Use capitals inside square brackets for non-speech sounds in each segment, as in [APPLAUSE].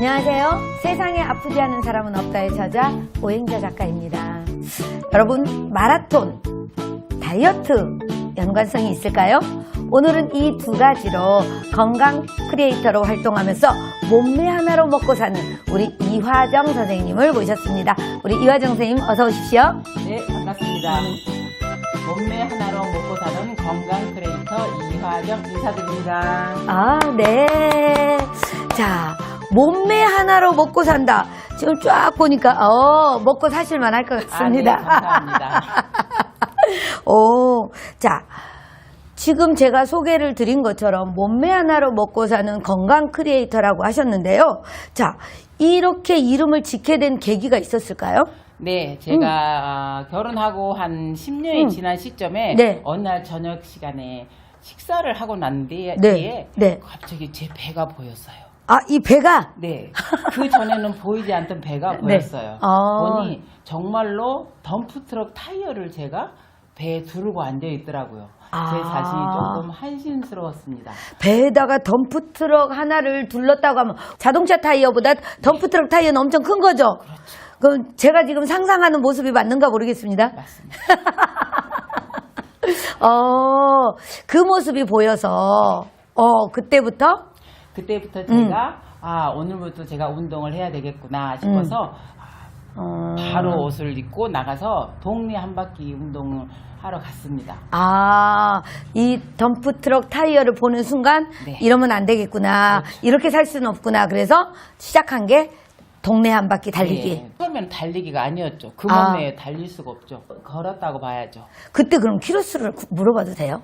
안녕하세요. 세상에 아프지 않은 사람은 없다의 저자 오행자 작가입니다. 여러분 마라톤, 다이어트 연관성이 있을까요? 오늘은 이 두 가지로 건강 크리에이터로 활동하면서 몸매 하나로 먹고 사는 우리 이화정 선생님을 모셨습니다. 우리 이화정 선생님 어서 오십시오. 네, 반갑습니다. 몸매 하나로 먹고 사는 건강 크리에이터 이화정 인사드립니다. 아, 네. 자, 몸매 하나로 먹고 산다. 지금 쫙 보니까, 어, 먹고 사실만 할 것 같습니다. 아, 네, 감사합니다. [LAUGHS] 오, 자, 지금 제가 소개를 드린 것처럼 몸매 하나로 먹고 사는 건강 크리에이터라고 하셨는데요. 자, 이렇게 이름을 짓게 된 계기가 있었을까요? 네, 제가 아, 결혼하고 한 10년이 음. 지난 시점에 네. 어느 날 저녁 시간에 식사를 하고 난 뒤에 네, 네. 갑자기 제 배가 보였어요. 아, 이 배가 네. 그 전에는 보이지 않던 배가 네. 보였어요. 아. 보니 정말로 덤프트럭 타이어를 제가 배에 두르고 앉아 있더라고요. 제 아. 자신이 조금 한심스러웠습니다. 배에다가 덤프트럭 하나를 둘렀다고 하면 자동차 타이어보다 덤프트럭 타이어는 엄청 큰 거죠? 그럼 제가 지금 상상하는 모습이 맞는가 모르겠습니다. 맞습니다. [LAUGHS] 어, 그 모습이 보여서, 어, 그때부터 그때부터 음. 제가 아 오늘부터 제가 운동을 해야 되겠구나 싶어서 어, 바로 옷을 입고 나가서 동네 한 바퀴 운동을 하러 갔습니다. 아, 이 덤프 트럭 타이어를 보는 순간 네. 이러면 안 되겠구나. 이렇게 살 수는 없구나. 그래서 시작한 게 동네 한 바퀴 달리기. 네, 처음에는 달리기가 아니었죠. 그 아. 몸매에 달릴 수가 없죠. 걸었다고 봐야죠. 그때 그럼 키로수를 구- 물어봐도 돼요?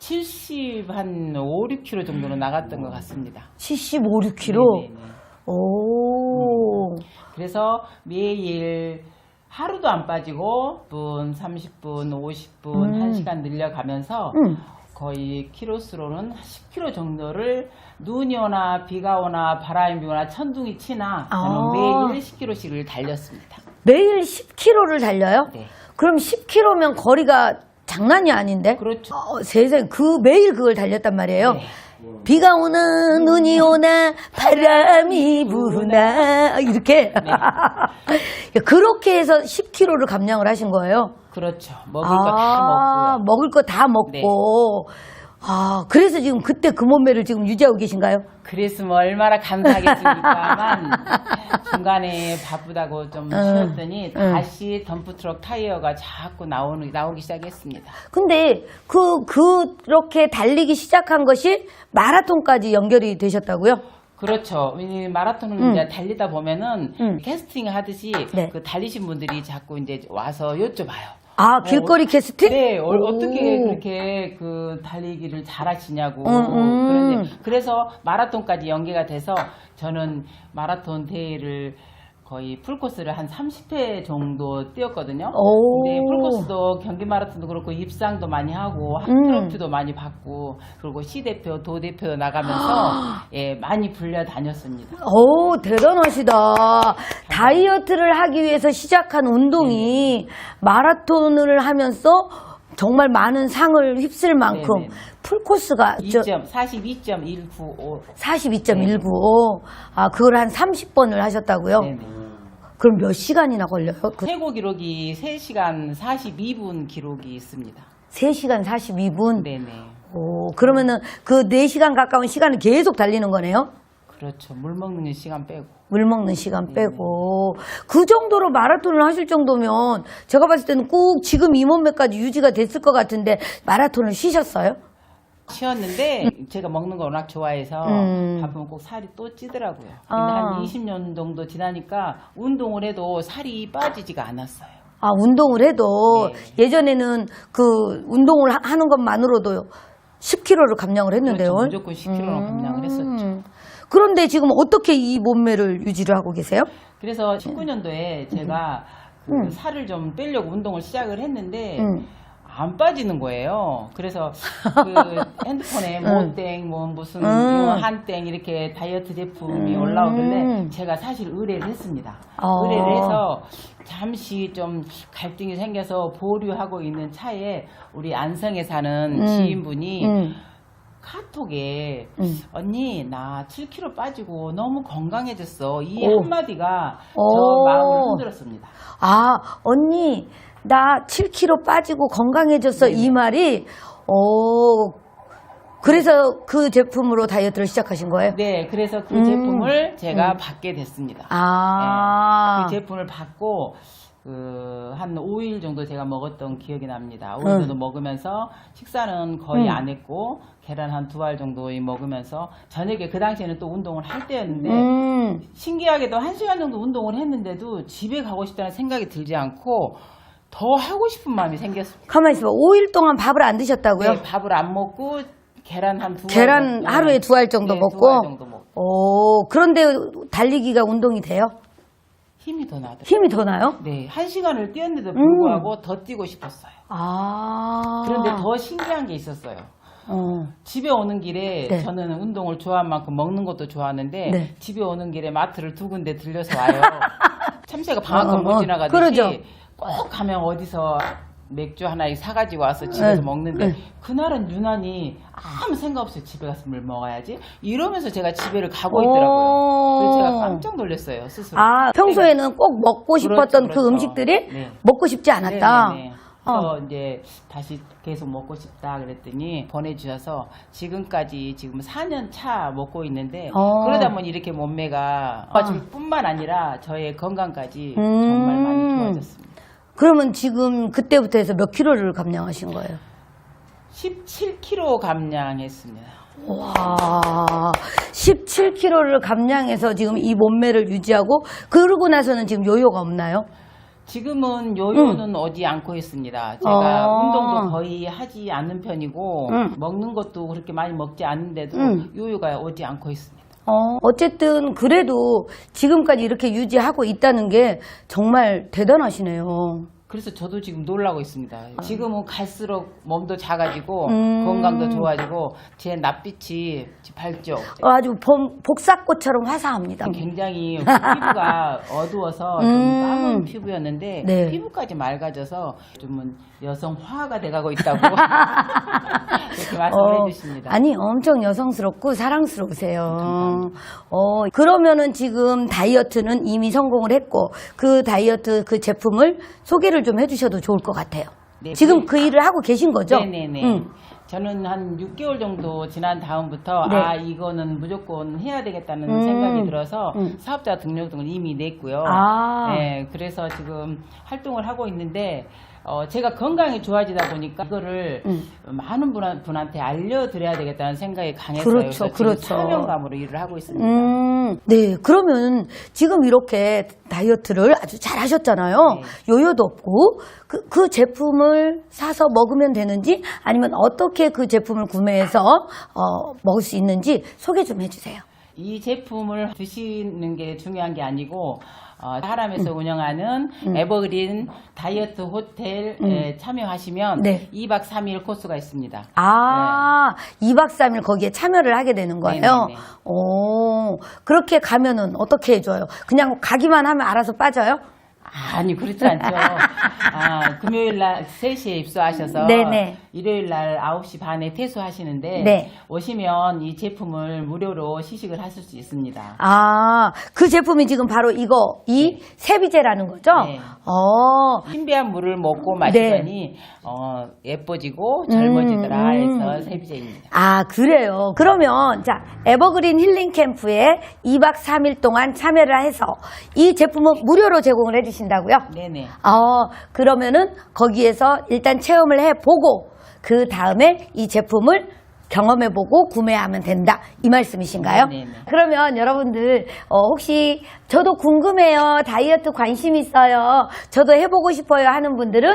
70, 한 5, 6km 정도는 나갔던 것 같습니다. 75, 6kg? 네네네. 오. 그래서 매일 하루도 안 빠지고 분 30분, 50분, 음. 1시간 늘려가면서 음. 거의 키로수로는 10km 정도를 눈이 오나 비가 오나 바람이 오나 천둥이 치나 아. 저는 매일 10km씩을 달렸습니다. 매일 10km를 달려요? 네. 그럼 10km면 거리가 장난이 아닌데? 그렇죠. 어, 세상에, 그 매일 그걸 달렸단 말이에요. 네. 비가 오나, 눈이 오나, 바람이 부나, 이렇게. [LAUGHS] 그렇게 해서 10kg를 감량을 하신 거예요? 그렇죠. 먹을 거다 아, 먹고요. 먹을 거 다 먹고. 아, 그래서 지금 그때 그 몸매를 지금 유지하고 계신가요? 그랬으면 얼마나 감사하겠습니까만 [LAUGHS] 중간에 바쁘다고 좀 쉬었더니 응. 다시 덤프트럭 타이어가 자꾸 나오는 나오기 시작했습니다. 근데 그, 그렇게 달리기 시작한 것이 마라톤까지 연결이 되셨다고요? 그렇죠. 이 마라톤을 음. 이제 달리다 보면은 음. 캐스팅 하듯이 네. 그 달리신 분들이 자꾸 이제 와서 여쭤봐요. 아, 길거리 캐스팅? 네, 어, 오. 어떻게 그렇게 그 달리기를 잘하시냐고. 음, 음. 그런데 그래서 마라톤까지 연계가 돼서 저는 마라톤 대회를 거의 풀코스를 한 30회 정도 뛰었거든요. 오. 근데 풀코스도 경기 마라톤도 그렇고 입상도 많이 하고 음. 트로피도 많이 받고 그리고 시 대표, 도 대표 나가면서 [GASPS] 예 많이 불려 다녔습니다. 오, 대단하시다. 다이어트를 하기 위해서 시작한 운동이 마라톤을 하면서 정말 많은 상을 휩쓸 만큼 네 네. 풀코스가 저 2점 42.195. 42.195. 아, 그걸 한 30번을 하셨다고요? 네 네. 그럼 몇 시간이나 걸려요? 그 최고 기록이 3시간 42분 기록이 있습니다. 3시간 42분? 네네. 오, 그러면은 그 4시간 가까운 시간을 계속 달리는 거네요? 그렇죠. 물 먹는 시간 빼고. 물 먹는 시간 빼고. 그 정도로 마라톤을 하실 정도면 제가 봤을 때는 꼭 지금 이 몸매까지 유지가 됐을 것 같은데 마라톤을 쉬셨어요? 쉬었는데 제가 먹는 거 워낙 좋아해서 음. 밥은 꼭 살이 또 찌더라고요. 근데 아. 한 20년 정도 지나니까 운동을 해도 살이 빠지지가 않았어요. 아, 운동을 해도 네. 예전에는 그 운동을 하- 하는 것만으로도 10kg를 감량을 했는데요. 그렇죠. 무조건 10kg는 감량을 했었죠. 음. 그런데 지금 어떻게 이 몸매를 유지를 하고 계세요? 그래서 19년도에 제가 그 음. 살을 좀 빼려고 운동을 시작을 했는데 음. 안 빠지는 거예요. 그래서 [LAUGHS] 그 핸드폰에 모땡 뭐 무슨 음. 한땡 이렇게 다이어트 제품이 음. 올라오길래 제가 사실 의뢰를 했습니다. 어. 의뢰를 해서 잠시 좀 갈등이 생겨서 보류하고 있는 차에 우리 안성에 사는 음. 지인분이 음. 카톡에 음. 언니 나 7kg 빠지고 너무 건강해졌어 이 오. 한마디가 오. 저 마음을 흔들었습니다. 아, 언니, 나 7kg 빠지고 건강해졌어. 네네. 이 말이, 어, 그래서 그 제품으로 다이어트를 시작하신 거예요? 네, 그래서 그 음. 제품을 제가 음. 받게 됐습니다. 아. 그 제품을 받고 그, 한 5일 정도 제가 먹었던 기억이 납니다. 5일 정도 먹으면서 식사는 거의 음. 안 했고 계란 한 두 알 정도 먹으면서 저녁에 그 당시에는 또 운동을 할 때였는데 음. 신기하게도 한 시간 정도 운동을 했는데도 집에 가고 싶다는 생각이 들지 않고 더 하고 싶은 마음이 생겼습니다. 가만히 있어봐. 5일 동안 밥을 안 드셨다고요? 네, 밥을 안 먹고 계란 한두 알. 계란 하루에 두 알 정도 네, 먹고? 두알 정도 먹고 오, 그런데 달리기가 운동이 돼요? 힘이 더 나더라고요. 힘이 더 나요? 네, 한 시간을 뛰었는데도 음. 불구하고 더 뛰고 싶었어요. 아. 그런데 더 신기한 게 있었어요. 어. 집에 오는 길에 네. 저는 운동을 좋아한 만큼 먹는 것도 좋아하는데 네. 집에 오는 길에 마트를 두 군데 들려서 와요. [LAUGHS] 참새가 방앗간 어, 어, 못 어. 지나가듯이 그러죠. 꼭 가면 어디서 맥주 하나 사가지고 와서 집에서 네. 먹는데 네. 그날은 유난히 아무 생각 없이 집에 가서 물 먹어야지 이러면서 제가 집에를 가고 있더라고요. 그래서 제가 깜짝 놀랐어요 스스로. 아, 평소에는 꼭 먹고 싶었던 그 그렇죠. 음식들이 네. 먹고 싶지 않았다. 네네네. 어. 그래서 이제 다시 계속 먹고 싶다 그랬더니 보내주셔서 지금까지 지금 4년 차 먹고 있는데 어. 그러다 보니 이렇게 몸매가 아. 뿐만 아니라 저의 건강까지 음. 정말 많이 좋아졌습니다. 그러면 지금 그때부터 해서 몇 킬로를 감량하신 거예요? 17kg 감량했습니다. 와, 17kg를 감량해서 지금 이 몸매를 유지하고 그러고 나서는 지금 요요가 없나요? 지금은 요요는 오지 않고 있습니다. 제가 어. 운동도 거의 하지 않는 편이고 음. 먹는 것도 그렇게 많이 먹지 않는데도 음. 요요가 오지 않고 있습니다. 어, 어쨌든 그래도 지금까지 이렇게 유지하고 있다는 게 정말 대단하시네요. 그래서 저도 지금 놀라고 있습니다. 지금은 갈수록 몸도 작아지고 음. 건강도 좋아지고 제 낯빛이 밝죠. 아주 봄- 복사꽃처럼 화사합니다. 굉장히 피부가 [LAUGHS] 어두워서 좀 음. 까만 피부였는데 네. 피부까지 맑아져서 좀은 여성 화가 돼가고 있다고 [LAUGHS] 이렇게 말씀을 어, 해주십니다. 아니 엄청 여성스럽고 사랑스러우세요. 어, 그러면은 지금 다이어트는 이미 성공을 했고 그 다이어트 그 제품을 소개를 좀 해주셔도 좋을 것 같아요. 네, 지금 그- 그 일을 하고 계신 거죠? 네네네. 응. 저는 한 6개월 정도 지난 다음부터 네. 아 이거는 무조건 해야 되겠다는 음. 생각이 들어서 음. 사업자 등록등을 이미 냈고요. 아. 네, 그래서 지금 활동을 하고 있는데 어, 제가 건강이 좋아지다 보니까 이거를 음. 많은 분, 분한테 알려드려야 되겠다는 생각이 강했어요. 그렇죠, 그래서 그렇죠. 사명감으로 일을 하고 있습니다. 음, 네. 그러면 지금 이렇게 다이어트를 아주 잘 하셨잖아요. 네. 요요도 없고, 그, 그 제품을 사서 먹으면 되는지, 아니면 어떻게 그 제품을 구매해서, 어, 먹을 수 있는지 소개 좀 해주세요. 이 제품을 드시는 게 중요한 게 아니고 어, 하람에서 운영하는 에버그린 다이어트 호텔에 참여하시면 음. 네. 2박 3일 코스가 있습니다. 아, 2박 3일 거기에 참여를 하게 되는 거예요? 네네네. 오, 그렇게 가면은 어떻게 해줘요? 그냥 가기만 하면 알아서 빠져요? 아니 그렇지 않죠. [LAUGHS] 아, 금요일 날 3시에 입수하셔서 네네. 일요일 날 9시 반에 퇴소하시는데 네. 오시면 이 제품을 무료로 시식을 하실 수 있습니다. 아, 그 제품이 지금 바로 이거, 이 세비제라는 거죠? 네. 어, 신비한 물을 먹고 마시더니 어, 예뻐지고 젊어지더라 네. 음, 해서 음. 세비제입니다. 아, 그래요. 그러면, 자, 에버그린 힐링 캠프에 2박 3일 동안 참여를 해서 이 제품은 무료로 제공을 해 주신다고요? 네네. 어, 그러면은 거기에서 일단 체험을 해 보고, 그 다음에 이 제품을 경험해보고 구매하면 된다. 이 말씀이신가요? 네네네. 그러면 여러분들, 어, 혹시 저도 궁금해요. 다이어트 관심 있어요. 저도 해보고 싶어요 하는 분들은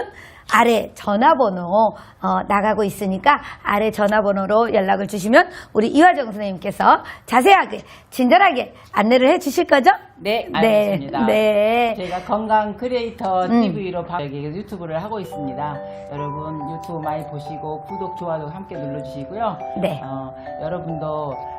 아래 전화번호 어, 나가고 있으니까 아래 전화번호로 연락을 주시면 우리 이화정 선생님께서 자세하게 친절하게 안내를 해 주실 거죠? 네, 알겠습니다. 네. 제가 건강 크리에이터 음. TV로 유튜브를 하고 있습니다. 여러분 유튜브 많이 보시고 구독, 좋아요 함께 눌러주시고요. 네. 어, 여러분도 어,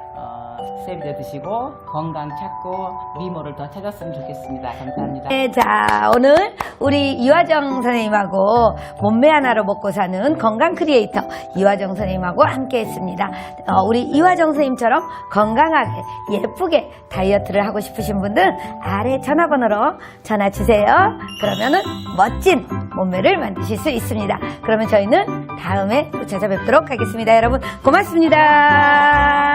세비도 드시고 건강 찾고 미모를 더 찾았으면 좋겠습니다. 감사합니다. 네, 자, 오늘 우리 이화정 선생님하고 몸매 하나로 먹고 사는 건강 크리에이터 이화정 선생님하고 함께 했습니다. 어, 우리 이화정 선생님처럼 건강하게 예쁘게 다이어트를 하고 싶으신 분들 아래 전화번호로 전화 주세요. 그러면은 멋진 몸매를 만드실 수 있습니다. 그러면 저희는 다음에 또 찾아뵙도록 하겠습니다. 여러분, 고맙습니다.